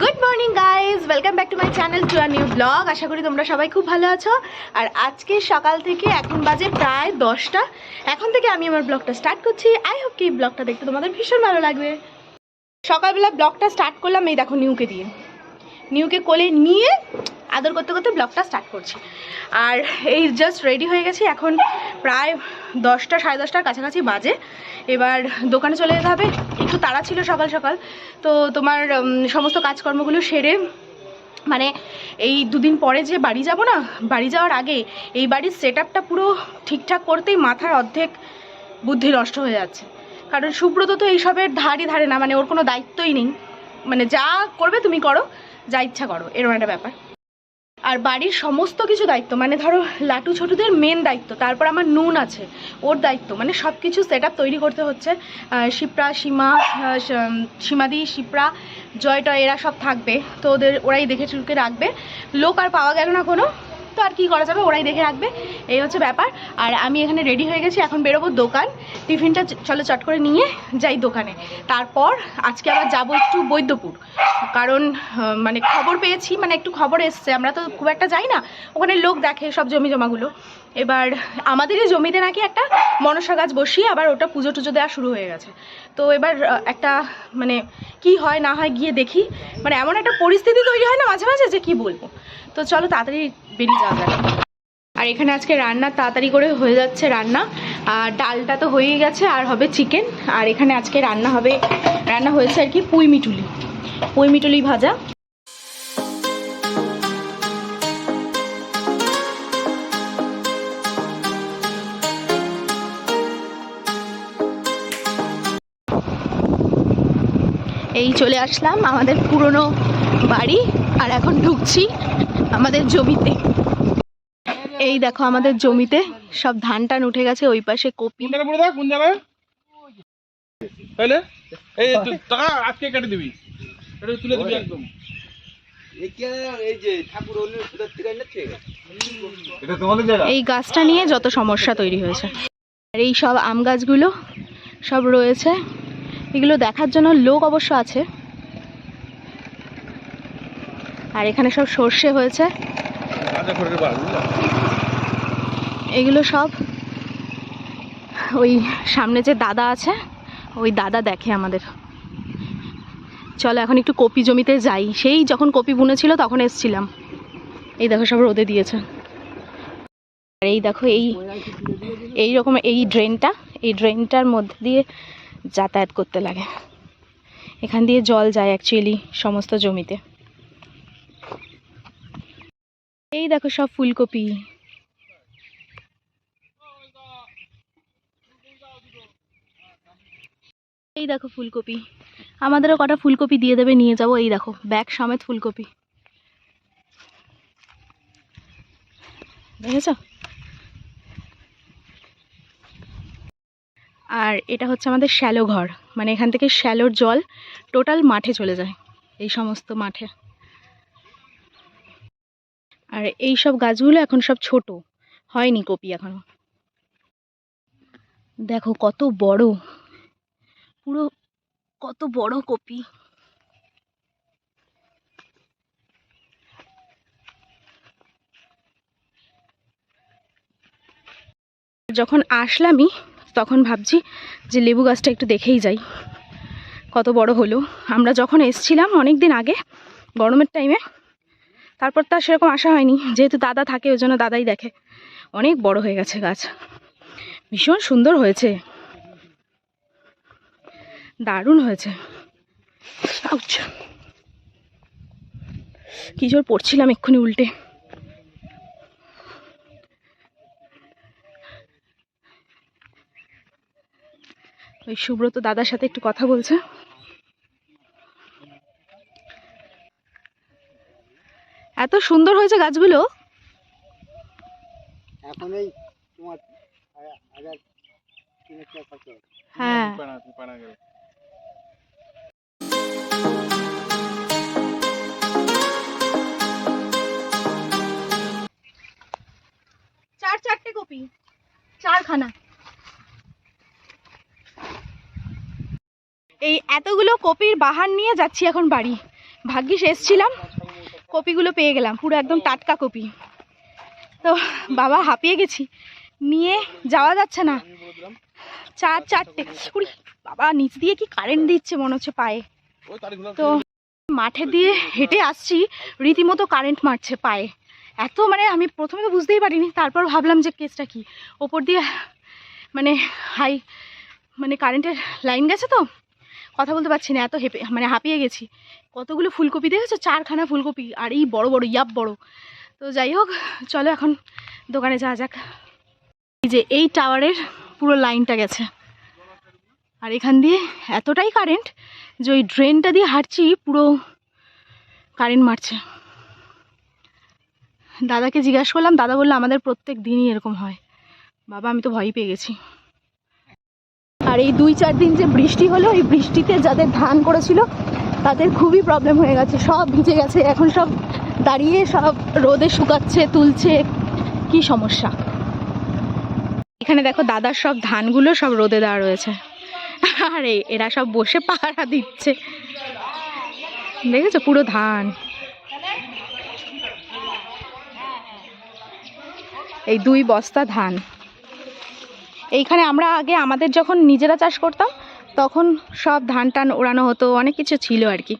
Good morning guys welcome back to my channel to our new blog আশা করি তোমরা সবাই খুব ভালো আছো। আর আজকে সকাল থেকে এখন বাজে প্রায় দশটা। এখন থেকে আমি আমার ব্লগটা স্টার্ট করছি। আই হোপ কি ব্লগটা দেখতে তোমাদের ভীষণ ভালো লাগবে। সকালবেলা ব্লগটা স্টার্ট করলাম এই দেখো নিউকে দিয়ে। নিউকে কোলে নিয়ে আদর করতে করতে ব্লগটা স্টার্ট করছি। আর এই জাস্ট রেডি হয়ে গেছি, এখন প্রায় দশটা, সাড়ে দশটার কাছাকাছি বাজে। এবার দোকানে চলে যেতে হবে, একটু তাড়া ছিল সকাল সকাল। তো তোমার সমস্ত কাজকর্মগুলো সেরে মানে এই দুদিন পরে যে বাড়ি যাব না, বাড়ি যাওয়ার আগে এই বাড়ির সেট পুরো ঠিকঠাক করতেই মাথার অর্ধেক বুদ্ধি নষ্ট হয়ে যাচ্ছে। কারণ সুব্রত তো এইসবের ধারই ধারে না মানে ওর কোনো দায়িত্বই নেই। মানে যা করবে তুমি করো, যা ইচ্ছা করো, এরকম একটা ব্যাপার। আর বাড়ির সমস্ত কিছু দায়িত্ব মানে ধরো লাটু ছোটুদের মেন দায়িত্ব, তারপর আমার নুন আছে, ওর দায়িত্ব মানে সব কিছু সেট তৈরি করতে হচ্ছে। শিপ্রা, সীমা সীমাদি, শিপ্রা, জয় টয়, এরা সব থাকবে, তো ওদের, ওরাই দেখে চুলকে রাখবে। লোক আর পাওয়া গেল না কোনো তো আর কি করা যাবে, ওরাই দেখে রাখবে। এই হচ্ছে ব্যাপার। আর আমি এখানে রেডি হয়ে গেছি, এখন বেরোবো দোকান। টিফিনটা চলো চট করে নিয়ে যাই দোকানে। তারপর আজকে আবার যাব একটু বৈদ্যপুর। কারণ মানে খবর পেয়েছি মানে একটু খবর এসছে। আমরা তো খুব একটা যাই না। ওখানে লোক দেখে সব জমি জমাগুলো। এবার আমাদেরই জমিতে নাকি একটা মনসা গাছ বসিয়ে আবার ওটা পুজো টুজো দেওয়া শুরু হয়ে গেছে। তো এবার একটা মানে কি হয় না হয় গিয়ে দেখি। মানে এমন একটা পরিস্থিতি তৈরি হয় না মাঝে মাঝে যে কি বলব? তো চলো তাড়াতাড়ি বেরিয়ে যাওয়া যাক। আর এখানে আজকে রান্না তাড়াতাড়ি করে হয়ে যাচ্ছে রান্না। আর ডালটা তো হয়েই গেছে, আর হবে চিকেন আর এখানে আজকে রান্না হবে, রান্না হয়েছে আর কি পুঁই মিটুলি। পুঁই মিটুলি ভাজা। এই চলে আসলাম আমাদের পুরনো বাড়ি। আর এখন ঢুকছি আমাদের জমিতে। এই দেখো আমাদের জমিতে সব ধান টান উঠে গেছে ওই পাশে কপি। কোন জায়গায় পড়ে কোন জায়গায়? তাহলে? এই টাকা আজকে কেটে দিবি। এটা তুলে দিবি একদম। এটা তোমাদের জায়গা? এই গাছটা নিয়ে যত সমস্যা তৈরি হয়েছে। আর এই সব আম গাছগুলো সব রয়েছে। এগুলো দেখার জন্য লোক অবশ্য আছে। আর এখানে সব সর্ষে হয়েছে। এগুলো সব ওই সামনে যে দাদা আছে, ওই দাদা দেখে আমাদের। চলো এখন একটু কপি জমিতে যাই। সেই যখন কপি বুনেছিল তখন এসছিলাম। এই দেখো সব রোদে দিয়েছে। আর এই দেখো এই এই রকম এই ড্রেনটা, এই ড্রেনটার মধ্যে দিয়ে যাতায়াত করতে লাগে। এখান দিয়ে জল যায় অ্যাকচুয়ালি সমস্ত জমিতে। এই দেখো সব ফুলকপি। এই দেখো ফুলকপি। আমাদেরও কটা ফুলকপি দিয়ে দেবে, নিয়ে যাব। এই দেখো, ব্যাগ সমেত ফুলকপি। দেখেছ? আর এটা হচ্ছে আমাদের শ্যালো ঘর। মানে এখান থেকে শ্যালোর জল টোটাল মাঠে চলে যায়, এই সমস্ত মাঠে। আর এই সব গাছগুলো এখন সব ছোট। হয়নি কপি এখনও। দেখো কত বড়। পুরো কত বড় কপি। যখন আসলামই, তখন ভাবছি যে লেবু গাছটা একটু দেখেই যাই। কত বড় হলো। আমরা যখন এসছিলাম অনেক দিন আগে, গরমের টাইমে তারপর তো আর সেরকম আসা হয়নি। যেহেতু দাদা থাকে, ওই জন্য দাদাই দেখে। অনেক বড় হয়ে গেছে গাছ। ভীষণ সুন্দর হয়েছে। দারুণ হয়েছে। কি জোর পড়ছিলাম এক্ষুনি উল্টে। ওই সুব্রত দাদার সাথে একটু কথা বলছে। এত সুন্দর হয়েছে গাছগুলো। এখন এই তোমার হাজার। হ্যাঁ। চার চারটে কপি চারখানা। এই এতগুলো কপির বাহার নিয়ে যাচ্ছি এখন বাড়ি। ভাগ্যিস এসছিলাম। কপিগুলো পেয়ে গেলাম পুরো একদম টাটকা কপি। তো বাবা হাঁপিয়ে গেছি। নিয়ে যাওয়া যাচ্ছে না। চার চারটে বাবা নিচ দিয়ে কি কারেন্ট দিচ্ছে মনে হচ্ছে পায়ে। তো মাঠে দিয়ে হেঁটে আসছি রীতিমতো কারেন্ট মারছে পায়ে। এত মানে আমি প্রথমে তো বুঝতেই পারিনি তারপর ভাবলাম যে কেসটা কি? ওপর দিয়ে মানে হাই মানে কারেন্টের লাইন গেছে তো? কথা বলতে পারছি না, এত হেঁপে মানে হাঁপিয়ে গেছি। কতগুলো ফুলকপি দেখেছ? চারখানা ফুলকপি, আর এই বড় বড়, ইয়াপ বড়। তো যাই হোক, চলো এখন দোকানে যাওয়া যাক। এই যে, এই টাওয়ারের পুরো লাইনটা গেছে। আর এখান দিয়ে এতটাই কারেন্ট যে ওই ড্রেনটা দিয়ে হাঁটছি, পুরো কারেন্ট মারছে। দাদাকে জিজ্ঞাসা করলাম, দাদা বলল, আমাদের প্রত্যেক দিনই এরকম হয়। বাবা, আমি তো ভয় পেয়ে গেছি। আর এই দুই চার দিন যে বৃষ্টি হলো, এই বৃষ্টিতে যাদের ধান করেছিল, তাদের খুবই প্রবলেম হয়ে গেছে। সব ভিজে গেছে। এখন সব দাঁড়িয়ে সব রোদে শুকাচ্ছে, তুলছে। কি সমস্যা? এখানে দেখো দাদার সব ধানগুলো সব রোদে দেওয়া রয়েছে। আরে, এরা সব বসে পাহারা দিচ্ছে। দেখেছ? পুরো ধান। এই দুই বস্তা ধান। এইখানে আমরা আগে আমাদের যখন নিজেরা চাষ করতাম, তখন সব ধান টান ওড়ানো হতো, অনেক কিছু ছিল আর কি।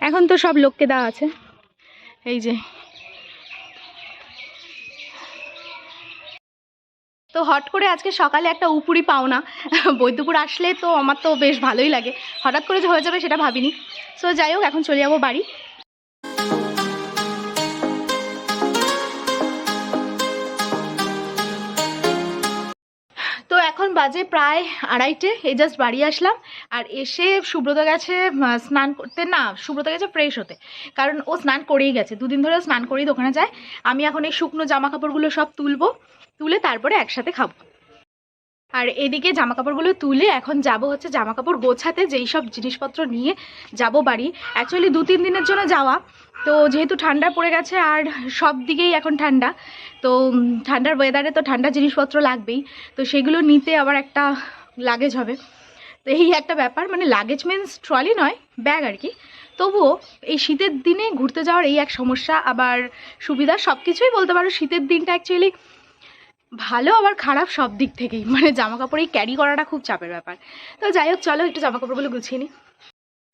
এখন তো সব লোককে দেওয়া আছে। এই যে। তো হট করে আজকে সকালে একটা উপুরি পাওনা। বৈদ্যপুর আসলে তো আমার তো বেশ ভালোই লাগে। হঠাৎ করে যে হয়ে যাবে সেটা ভাবিনি। সো যাই হোক, এখন চলে যাব বাড়ি। বাজে প্রায় আড়াইটে, এই জাস্ট বাড়ি আসলাম। আর এসে সুব্রত গেছে স্নান করতে। না, সুব্রত গেছে ফ্রেশ হতে। কারণ ও স্নান করেই গেছে। দুদিন ধরে স্নান করেই দোকানে যায়। আমি এখন এই শুকনো জামা কাপড়গুলো সব তুলবো। তুলে তারপরে একসাথে খাব। আর এদিকে জামা কাপড়গুলো তুলে এখন যাব হচ্ছে জামা কাপড় গোছাতে, যেই সব জিনিসপত্র নিয়ে যাব বাড়ি। অ্যাকচুয়ালি দু তিন দিনের জন্য যাওয়া। তো যেহেতু ঠান্ডা পড়ে গেছে আর সব দিকেই এখন ঠান্ডা, তো ঠান্ডার ওয়েদারে তো ঠান্ডা জিনিসপত্র লাগবেই। তো সেগুলো নিতে আবার একটা লাগেজ হবে। তো এই একটা ব্যাপার মানে লাগেজ মিন্স ট্রলি নয় ব্যাগ আর কি। তবুও এই শীতের দিনে ঘুরতে যাওয়ার এই এক সমস্যা, আবার সুবিধা সব কিছুই বলতে পারো শীতের দিনটা অ্যাকচুয়ালি ভালো, আবার খারাপ সব দিক থেকেই। মানে জামা কাপড় এই ক্যারি করাটা খুব চাপের ব্যাপার। তো যাই হোক, চলো একটু জামা কাপড়গুলো গুছিয়ে নিই।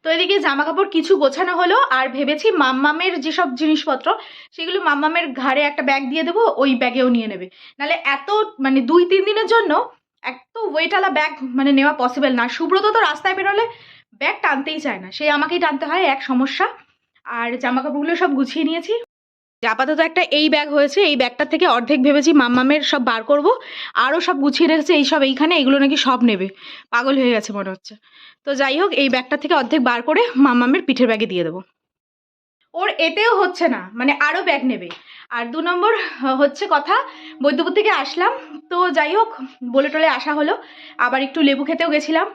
তো এদিকে জামা কাপড় কিছু গোছানো হলো, আর ভেবেছি মাম্মামের যেসব জিনিসপত্র, সেগুলো মাম্মামের ঘাড়ে একটা ব্যাগ দিয়ে দেবো, ওই ব্যাগেও নিয়ে নেবে। নাহলে এত মানে দুই, তিন দিনের জন্য এত ওয়েটালা ব্যাগ মানে নেওয়া পসিবল না। সুব্রত তো রাস্তায় বেরোলে ব্যাগ টানতেই চায় না। সে আমাকেই টানতে হয়, এক সমস্যা। আর জামা কাপড়গুলো সব গুছিয়ে নিয়েছি। যে আপাতত একটা এই ব্যাগ হয়েছে, এই ব্যাগটার থেকে অর্ধেক ভেবেছি মাম্মামের সব বার করব। আরও সব গুছিয়ে রেখেছে, এই সব এইখানে, এগুলো নাকি সব নেবে। পাগল হয়ে গেছে মনে হচ্ছে। তো যাই হোক, এই ব্যাগটা থেকে অর্ধেক বার করে মাম্মামের পিঠের ব্যাগে দিয়ে দেবো। ওর এতেও হচ্ছে না মানে আরও ব্যাগ নেবে। আর দু নম্বর হচ্ছে কথা, বৈদ্যপুর থেকে আসলাম। তো যাই হোক, বলে টলে আসা হলো। আবার একটু লেবু খেতেও গেছিলাম।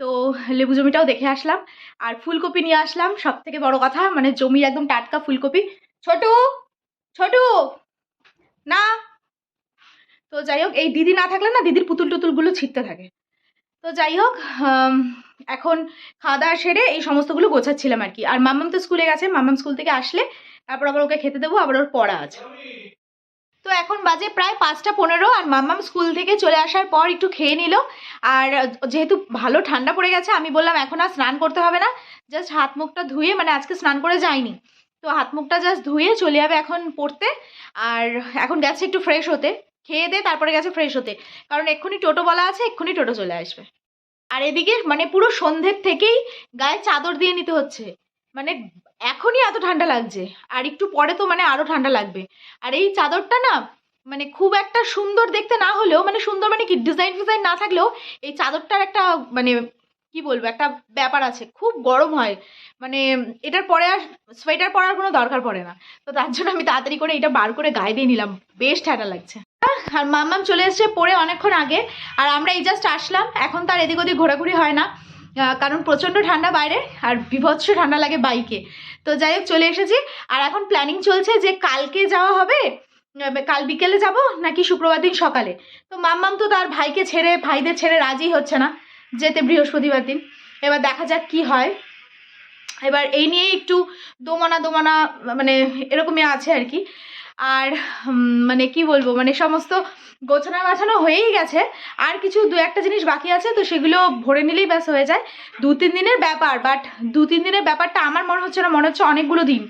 তো লেবু জমিটাও দেখে আসলাম। আর ফুলকপি নিয়ে আসলাম। সব থেকে বড় কথা মানে জমির একদম টাটকা ফুলকপি। ছোটু! ছোটু, না। তো যাই হোক, এই দিদি না থাকলে না দিদির পুতুল টুতুলগুলো ছিটতে থাকে। তো যাই হোক এখন খাওয়া দাওয়া সেরে এই সমস্তগুলো গোছাচ্ছিলাম আর কি। আর মাম্মাম তো স্কুলে গেছে, মাম্মাম স্কুল থেকে আসলে তারপর আবার ওকে খেতে দেবো, আবার ওর পড়া আছে। তো এখন বাজে প্রায় পাঁচটা পনেরো আর মাম্মাম স্কুল থেকে চলে আসার পর একটু খেয়ে নিল। আর যেহেতু ভালো ঠান্ডা পড়ে গেছে, আমি বললাম এখন আর স্নান করতে হবে না, জাস্ট হাত মুখটা ধুয়ে মানে আজকে স্নান করে যাইনি। তো হাত মুখটা জাস্ট ধুয়ে চলে যাবে এখন পড়তে। আর এখন গেছে একটু ফ্রেশ হতে। খেয়ে দে, তারপরে গেছে ফ্রেশ হতে। কারণ এক্ষুনি টোটো বলা আছে, এক্ষুনি টোটো চলে আসবে। আর এদিকে মানে পুরো সন্ধ্যের থেকেই গায়ে চাদর দিয়ে নিতে হচ্ছে। মানে এখনই এত ঠান্ডা লাগছে। আর একটু পরে তো মানে আরও ঠান্ডা লাগবে। আর এই চাদরটা না মানে খুব একটা সুন্দর দেখতে না হলেও মানে সুন্দর মানে কি ডিজাইন ফিজাইন না থাকলেও এই চাদরটার একটা মানে কি বলব, একটা ব্যাপার আছে, খুব গরম হয়। মানে এটার পরে আর সোয়েটার পরার কোনো দরকার পড়ে না। তো তার জন্য আমি তাড়াতাড়ি করে এটা বার করে গায়ে দিয়ে নিলাম। বেশ ঠান্ডা লাগছে। আর মাম্মাম চলে এসেছে পরে অনেকক্ষণ আগে। আর আমরা এই জাস্ট আসলাম। এখন তার এদিক ওদিক ঘোরাঘুরি হয় না। কারণ প্রচণ্ড ঠান্ডা বাইরে আর বিভৎস ঠান্ডা লাগে বাইকে। তো যাই হোক, চলে এসেছি। আর এখন প্ল্যানিং চলছে যে কালকে যাওয়া হবে। কাল বিকেলে যাব নাকি শুক্রবার দিন সকালে? তো মাম্মাম তো তার ভাইকে ছেড়ে, ভাইদের ছেড়ে রাজি হচ্ছে না। যেতে বৃহস্পতিবার দিন। এবার দেখা যাক কি হয়। এবার এই নিয়ে একটু দোমনা দোমনা মানে এরকমই আছে আর কি। আর মানে কি বলব মানে সমস্ত গোছানো গাছানো হয়েই গেছে। আর কিছু দু একটা জিনিস বাকি আছে, তো সেগুলো ভরে নিলেই ব্যাস হয়ে যায়। দু তিন দিনের ব্যাপার বাট দু তিন দিনের ব্যাপারটা আমার মনে হচ্ছে না, মনে হচ্ছে অনেকগুলো দিন।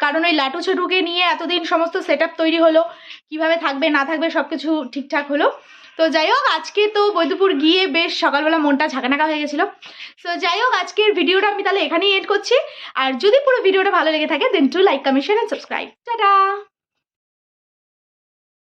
কারণ ওই লাটু ছোটুকে নিয়ে এতদিন সমস্ত সেট তৈরি হলো, কীভাবে থাকবে, না থাকবে সব কিছু ঠিকঠাক হলো। তো যাই হোক, আজকে তো বৈদ্যপুর গিয়ে বেশ সকালবেলা মনটা ঝাঁকানাকা হয়ে গেছিল। সো যাই হোক, আজকের ভিডিওটা আমি তাহলে এখানেই এড করছি। আর যদি পুরো ভিডিওটা ভালো লেগে থাকে then to like comment share and subscribe tata!